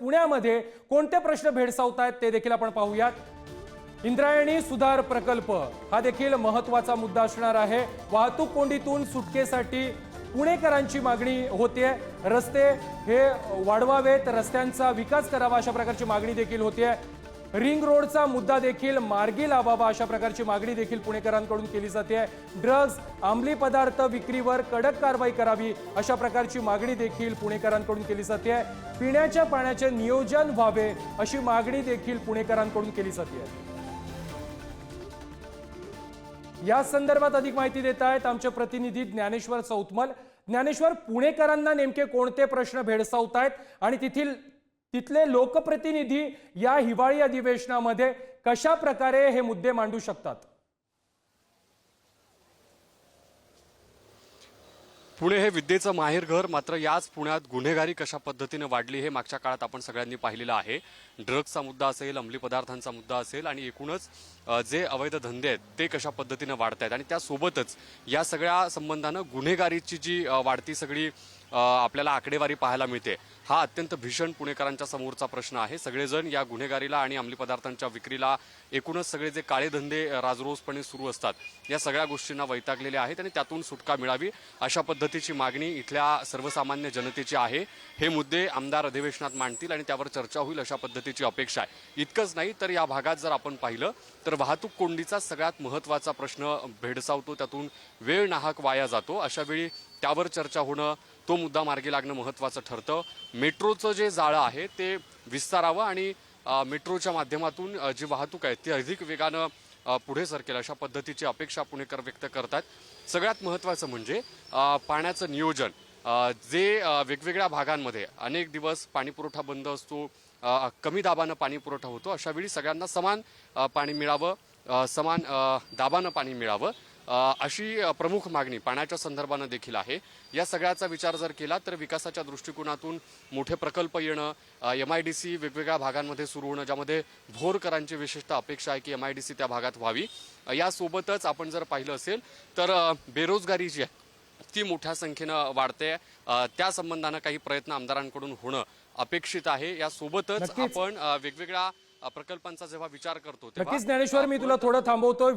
पुण्यामध्ये कोणते प्रश्न भेडसावत आहेत ते देखील आपण पाहूयात. इंद्रायणी सुधार प्रकल्प हा देखील महत्त्वाचा मुद्दा असणार आहे. वाहतूक कोंडीतून सुटकेसाठी पुणेकरांची मागणी होते रस्ते हे वाढवावेत रस्त्यांचा विकास करावा अशा प्रकारची मागणी देखील होते रिंग रोडचा मुद्दा देखील मार्गी लावावा अशा प्रकारची मागणी देखील पुणेकरांकडून केली जाते. ड्रग्ज अंमली पदार्थ विक्रीवर कडक कारवाई करावी अशा प्रकारची मागणी देखील पुणेकरांकडून केली जाते. पिण्याच्या पाण्याचे नियोजन व्हावे अशी मागणी देखील पुणेकरांकडून केली जाते. या संदर्भात अधिक माहिती देत आहेत आमचे प्रतिनिधी ज्ञानेश्वर चौतमल ज्ञानेश्वर पुणेकरांना नेमके कोणते प्रश्न भेडसावत आहेत आणि तेथील तिथले लोकप्रतिनिधी या हिवाळी अधिवेशनामध्ये कशा प्रकारे हे मुद्दे मांडू शकतात? पुणे हे विद्येचं माहेरघर मात्र याच पुण्यात गुन्हेगारी कशा पद्धतीने वाढली हे मागच्या काळात आपण सगळ्यांनी पाहिलेलं आहे. ड्रग्सचा मुद्दा असेल अंमली पदार्थांचा मुद्दा असेल आणि एकूणच जे अवैध धंदे आहेत ते कशा पद्धतीने वाढत आहेत आणि त्यासोबतच या सगळ्या संबंधानं गुन्हेगारीची जी वाढती सगळी आपल्याला आकडेवारी पाहायला मिळते. हा अत्यंत भीषण पुणेकरांच्या समोरचा प्रश्न आहे. सगळेजण या गुन्हेगारीला आणि अंमली पदार्थांच्या विक्रीला एकूणच सगळे जे काळे धंदे राजरोसपणे सुरू असतात या सगळ्या गोष्टींना वैतागलेले आहेत आणि त्यातून सुटका मिळावी अशा पद्धतीची मागणी इथल्या सर्वसामान्य जनतेची आहे. हे मुद्दे आमदार अधिवेशनात मांडतील आणि त्यावर चर्चा होईल अशा पद्धतीची अपेक्षा आहे. इतकंच नाही तर या भागात जर आपण पाहिलं तर वाहतूक कोंडीचा सगळ्यात महत्त्वाचा प्रश्न भेडसावतो त्यातून वेळ नाहक वाया जातो. अशावेळी त्यावर चर्चा होणं तो मुद्दा मार्गी लागणं महत्त्वाचं ठरतं. मेट्रोचं जे जाळं आहे ते विस्तारावं आणि मेट्रोच्या माध्यमातून जी वाहतूक आहे ती अधिक वेगानं पुढे सरकेल अशा पद्धतीची अपेक्षा पुणेकर व्यक्त करतात. सगळ्यात महत्त्वाचं म्हणजे पाण्याचं नियोजन. जे वेगवेगळ्या भागांमध्ये अनेक दिवस पाणीपुरवठा बंद असतो कमी दाबानं पाणीपुरवठा होतो अशावेळी सगळ्यांना समान पाणी मिळावं समान दाबानं पाणी मिळावं. अशी प्रमुख मागणी पाण्याच्या संदर्भानं देखील आहे. या सगळ्याचा विचार जर केला तर विकासाच्या दृष्टिकोनातून मोठे प्रकल्प येणं एम आय डी सी वेगवेगळ्या भागांमध्ये सुरू होणं ज्यामध्ये भोरकरांची विशिष्ट अपेक्षा आहे की एम आय डी सी त्या भागात व्हावी. यासोबतच आपण जर पाहिलं असेल तर बेरोजगारी जी आहे ती मोठ्या संख्येनं वाढते. त्या संबंधानं काही प्रयत्न आमदारांकडून होणं अपेक्षित आहे. यासोबतच. आपण वेगवेगळ्या प्रकल्पांचा जेव्हा विचार करतो तेव्हा ज्ञानेश्वर मी तुला थोडं थांबवतोय.